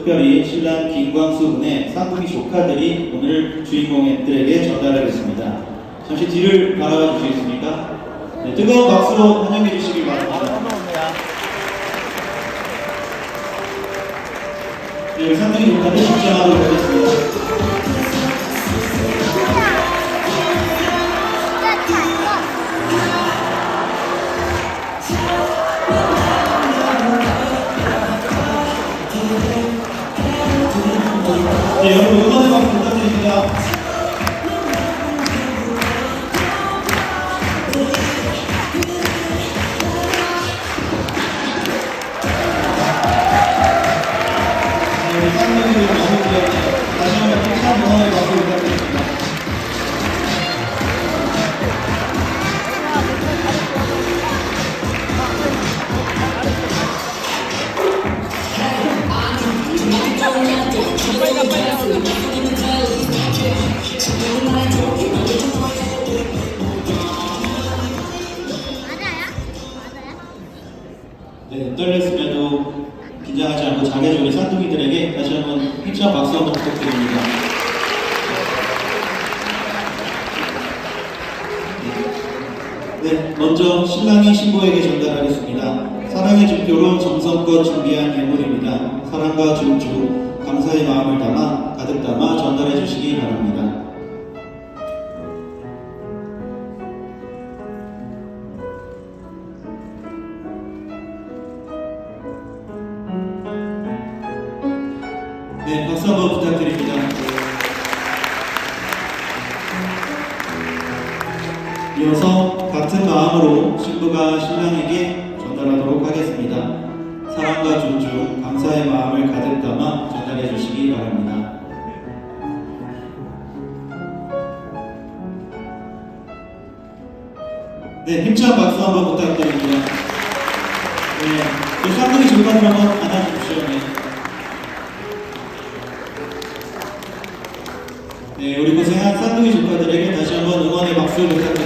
특별히 신랑 김광수 군의 쌍둥이 조카들이 오늘 주인공들에게 전달하겠습니다. 잠시 뒤를 바라봐 주시겠습니까? 네, 뜨거운 박수로 환영해 주시기 바랍니다. 네, 우리 쌍둥이 조카들 입장하도록 하겠습니다. 네, 여러분 응원의 박수 부탁드립니다. 네, 네, 떨렸음에도 긴장하지 않고 잘해준 우리 쌍둥이들에게 다시 한번 힘찬 박수 한번 부탁드립니다. 네, 먼저 신랑이 신부에게 전달하겠습니다. 사랑의 증표로 정성껏 준비한 예물입니다. 사랑과 존중, 감사의 마음을 담아 가득 담아 전달해 주시기 바랍니다. 네, 박수 한번 부탁드립니다. 이어서 같은 마음으로 신부가 신랑에게 전달하도록 하겠습니다. 사랑과 존중, 감사의 마음을 가득 담아 전달해 주시기 바랍니다. 네, 힘찬 박수 한번 부탁드립니다. 네, 그 쌍둥이 조카들 한번 안아주십시오. 네. 네, 우리 고생한 쌍둥이 조카들에게 다시 한번 응원의 박수 부탁드립니다.